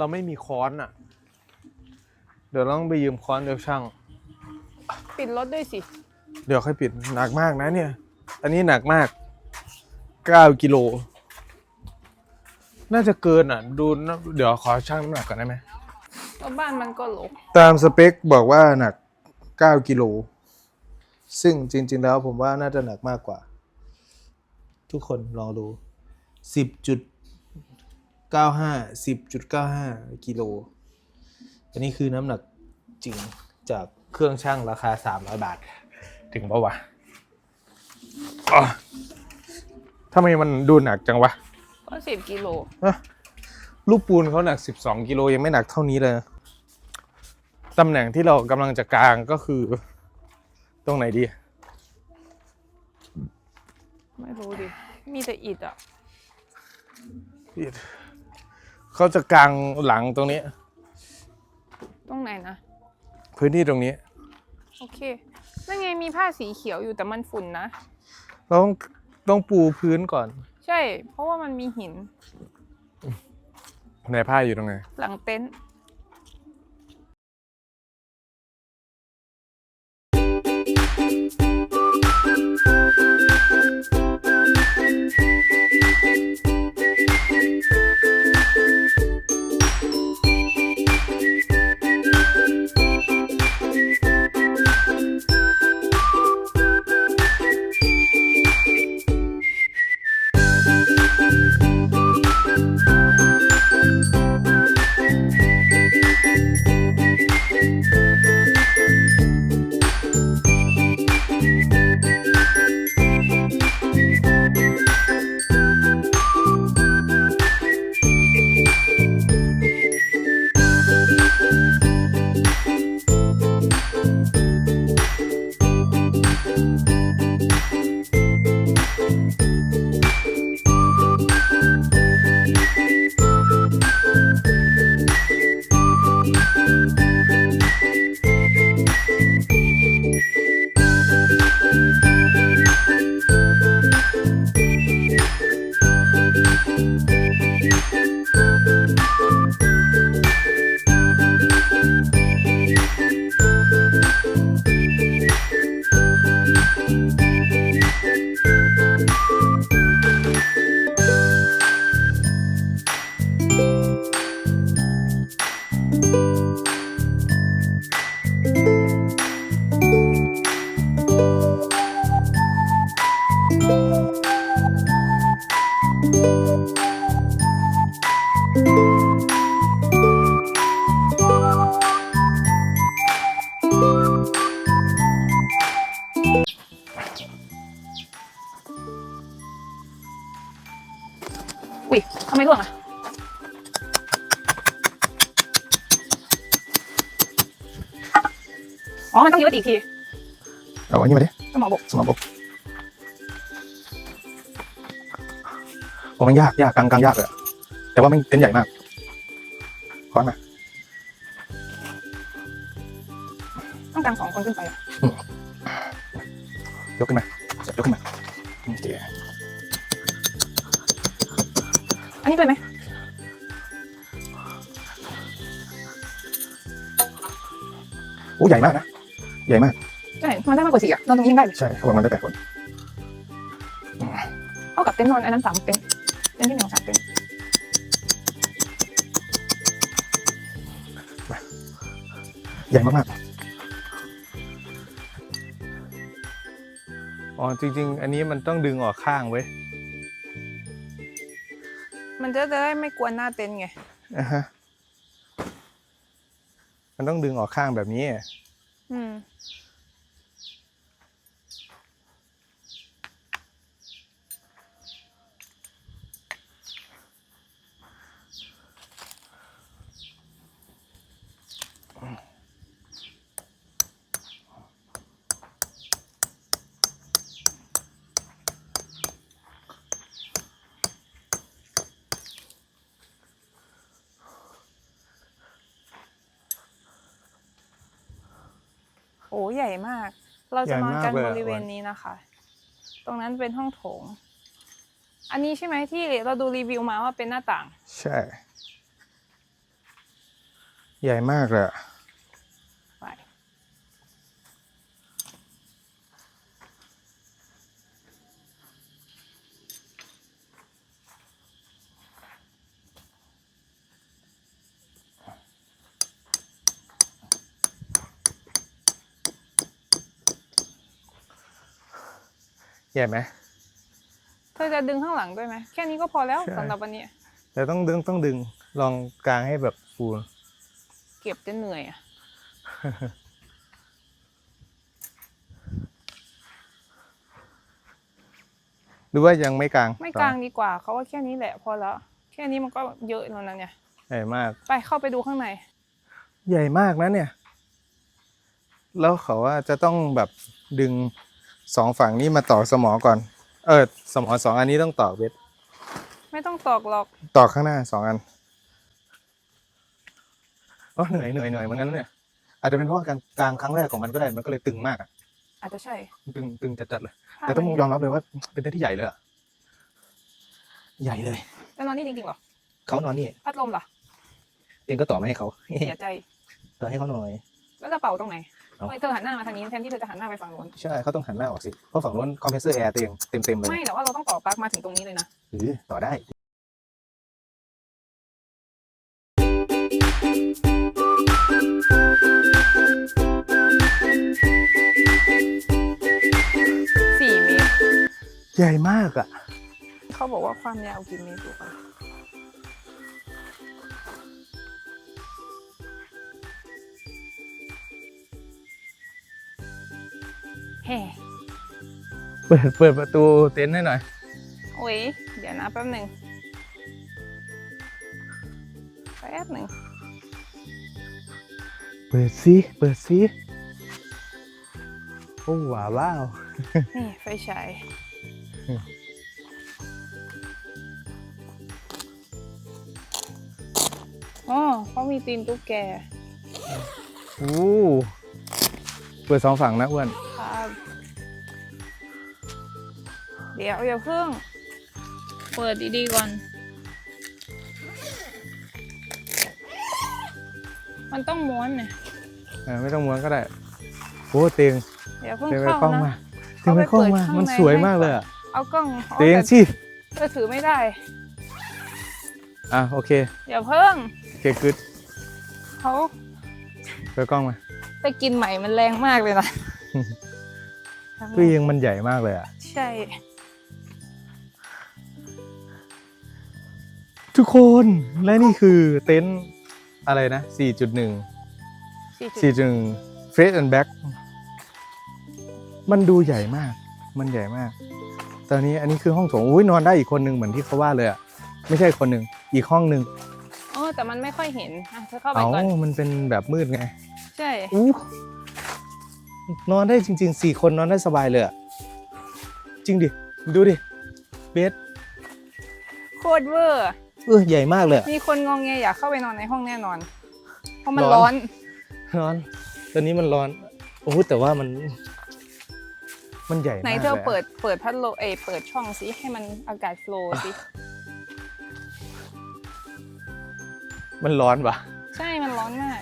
เราไม่มีค้อนอะ เดี๋ยวเราต้องไปยืมค้อนเดี๋ยวช่าง ปิดรถด้วยสิ เดี๋ยวค่อยปิดหนักมากนะเนี่ย อันนี้หนักมาก9กิโล น่าจะเกินอะ ดูนะเดี๋ยวขอชั่งน้ำหนักก่อนได้ไหมรถบ้านมันก็หลกตามสเปคบอกว่าหนัก 9 กิโล ซึ่งจริง ๆ แล้วผมว่าน่าจะหนักมากกว่า ทุกคนลองดู 10.95 10.95 กิโล อันนี้คือน้ำหนักจริงจากเครื่องช่างราคา 300 บาท ถึงปะวะอ๋อทำไมมันดูหนักจังวะ ก็สิบกิโลฮะลูกปูนเขาหนัก 12 กิโลยังไม่หนักเท่านี้เลยนะตำแหน่งที่เรากำลังจะกางก็คือ ตรงไหนดี ไม่รู้ดิ มีแต่อิดอะ เขาจะกางหลังตรงนี้ ตรงไหนนะ พื้นที่ตรงนี้ โอเคนั่นไงมีผ้าสีเขียวอยู่แต่มันฝุ่นนะ เราต้องต้องปูพื้นก่อน ใช่ เพราะว่ามันมีหิน ในผ้าอยู่ตรงไหน หลังเต็นท์ อุ้ยทำไมร่วงอะ อ๋อ มันต้องยืดอีกที เอาอันนี้มาดิ สมองบก สมองบก โอ้มันยากยากกลางกลางยากเลยอะแต่ว่ามันเต็นท์ใหญ่มากค้อนมาต้องการสองคนขึ้นไปอะยกขึ้นมายกขึ้นมาโอเคอันนี้ด้วยไหมโอ้ใหญ่มากนะใหญ่มากใช่มันได้มากกว่าสี่อะนอนตรงนี้ยังได้เลยใช่เขาบอกมันได้แปดคน เท่ากับเต็นท์นอนอันนั้นสามเต็นท์เต็นท์ที่หนึ่งสามเต็นท์ใหญ่มากๆ อ๋อ จริง ๆ อันนี้มันต้องดึงออกข้างเว้ย มันจะได้ไม่กวนหน้าเต็นท์ไง อ่าฮะ มันต้องดึงออกข้างแบบนี้ อืม อ้ใหญ่มาก เราจะนอนกันใหญ่มากเลยบอะริเวณนี้นะคะ ตรงนั้นเป็นห้องโถง อันนี้ใช่ไหมที่เราดูรีวิวมาว่าเป็นหน้าต่าง ใช่ ใหญ่มากเลย ใหญ่ไหมเธอจะดึงข้างหลังด้วยไหมแค่นี้ก็พอแล้วใช่สำหรับวันนี้แต่ต้องดึงต้องดึงลองกลางให้แบบฟูเก็บจะเหนื่อยอะหรือว่ายังไม่กลาง ไม่กลางดีกว่าเขาว่าแค่นี้แหละพอแล้ว แค่นี้มันก็เยอะแล้วนะเนี่ยใหญ่มาก ไปเข้าไปดูข้างใน ใหญ่มากนะเนี่ย แล้วเขาว่าจะต้องแบบดึง สองฝั่งนี้มาต่อสมอก่อน เออ สมอสองอันนี้ต้องต่อเวทไม่ต้องตอกหรอก ต่อข้างหน้าสองอันโอ้เหนื่อยเหนื่อยเหนื่อยเหมือนกันนะเนี่ย อาจจะเป็นเพราะว่าการกลางครั้งแรกของมันก็ได้ มันก็เลยตึงมากอะอาจจะใช่ตึงตึงจัดๆเลยผ้าแต่ต้องมันยอมรับเลยว่าเป็นเต็นท์ที่ใหญ่เลยอะใหญ่เลยแล้วนอนนี่จริงๆเหรอ เขานอนนี่พัดลมเหรอ เองก็ต่อมาให้เขาเสียใจต่อให้เขาหน่อย แล้วกระเป๋าตรงไหนเอ้า ทำไมเธอหันหน้ามาทางนี้แทนที่เธอจะหันหน้าไปฝั่งนู้นใช่เขาต้องหันหน้าออกสิ เพราะฝั่งนู้นคอมเพรสเซอร์แอร์เต็มเต็มเต็มๆเลยไม่แต่ว่าเราต้องต่อปลั๊กมาถึงตรงนี้เลยนะหรือต่อได้ สี่เมตร ใหญ่มากอะ เขาบอกว่าความยาวกี่เมตรดูกันเเปิดเปิดประตูเต็นท์ให้หน่อย โอ้ย เดี๋ยวนะแป๊บหนึ่งแป๊บหนึ่ง เปิดซิ เปิดซิโอ้ว้าวว้าว นี่ไฟฉายอืมอ๋อเขามีตีนตุ๊กแกโอ้เปิดสองฝั่งนะอ้วน เดี๋ยวอย่าเพิ่ง เปิดดีๆก่อน มันต้องม้วนเนี่ยเออไม่ต้องม้วนก็ได้โอ้เตียงเดี๋ยวเพิ่งเตียงไปเข้ากล้องนะมาเตียงไปกล้องมามันสวยมากเลยอะเอากล้องอาเตียงแต่สิเธอถือไม่ได้อะโอเคอย่าเพิ่งโอเคกึดเขาเปิดกล้องมาไปกินใหม่มันแรงมากเลยนะเตียงมันใหญ่มากเลยอะใช่ ทุกคนและนี่คือเต็นท์อะไรนะ 4.1สี่จุด4.1 Fresh and Back มันดูใหญ่มาก มันใหญ่มาก ตอนนี้อันนี้คือห้องโถงอุ้ยนอนได้อีกคนหนึ่งเหมือนที่เขาว่าเลยอะ ไม่ใช่คนหนึ่งอีกห้องหนึ่งเออแต่มันไม่ค่อยเห็นอะเธอเข้าไปเอาก่อน มันเป็นแบบมืดไงใช่ อู้นอนได้จริงๆสี่คนนอนได้สบายเลยอะ จริงดิ ดูดิ เบสโคตรเวอร์ เออใหญ่มากเลยอะ มีคนงองแงอยากเข้าไปนอนในห้องแน่นอน เพราะมันร้ร้ออน น ร้อนตอนนี้มันร้อนโอ้โหแต่ว่ามัน มันใหญ่มากไหนเธอลยะเปิดเปิดพัดลมเอยเปิดช่องสิให้มันอากาศโฟลว์สิ มันร้อนปะใช่มันร้อนมาก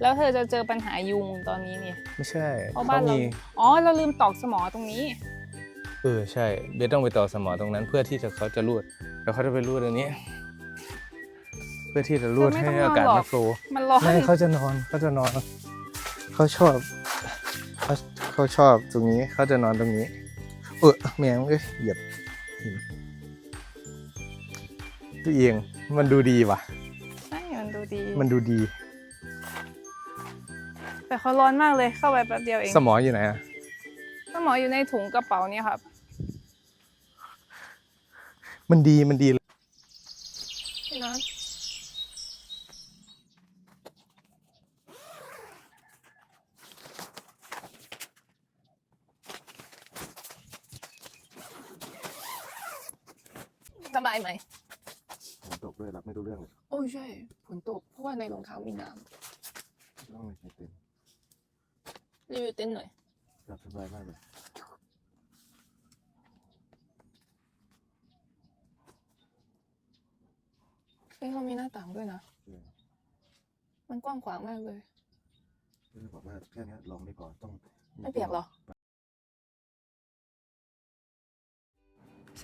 แล้วเธอจะเจอปัญหายุงตอนนี้เนี่ย ไม่ใช่เพราะบ้านเรา มีอ๋อ เราลืมตอกสมอตรงนี้ เออใช่เบสต้องไปต่อสมอตรงนั้น เพื่อที่จะเขาจะรูด แล้วเขาจะไปรูดอันนี้ เพื่อที่จะรูดเธอไม่ให้ต้องนอนอากาศหรอกมันโฟลว์มันร้อนไม่เขาจะนอนเขาจะนอน เขาชอบเขาเขาชอบตรงนี้เขาจะนอนตรงนี้ เออแมงเอ้ยเหยียบหินตัวเองมันดูดีว่ะใช่มันดูดี มันดูดี แต่เขาร้อนมากเลยเข้าไปแป๊บเดียวเอง สมออยู่ไหนอะสมออยู่ในถุงกระเป๋าเนี่ยครับ มันดีมันดีนะสบายไหมตกด้วยรับไม่รู้เรื่องเลยโอ้ยใช่ฝนตกเพราะว่าในรองเท้ามีน้ต้องเลยเต็มำรีวิวเต้นท์หน่อยรับสบายมากเลย เฮ้ยเขามีหน้าต่างด้วยนะ มันกว้างขวางมากเลยเออบอกว่าแค่เนี้ยลองไม่พอต้องไม่เปียกเหรอ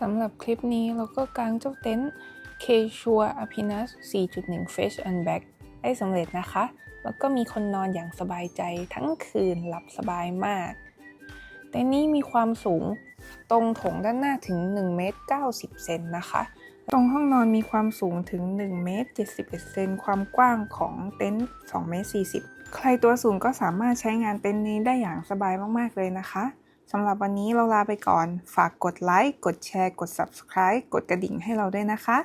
สำหรับคลิปนี้เราก็กางเจ้าเต็นท์ k s u r e a p i n u s 4.1 Fresh and Back ได้สำเร็จนะคะ แล้วก็มีคนนอนอย่างสบายใจทั้งคืนหลับสบายมากเต็นท์นี้มีความสูงตรงโถงด้านหน้าถึง1เมตร90เซนนะคะ ตรงห้องนอนมีความสูงถึง1เมตร71เซนความกว้างของเต็นท์2เมตร40 ใครตัวสูงก็สามารถใช้งานเต็นท์นี้ได้อย่างสบายมากๆเลยนะคะสำหรับวันนี้เราลาไปก่อน ฝากกดไลค์ กดแชร์ กด Subscribe กดกระดิ่งให้เราด้วยนะคะ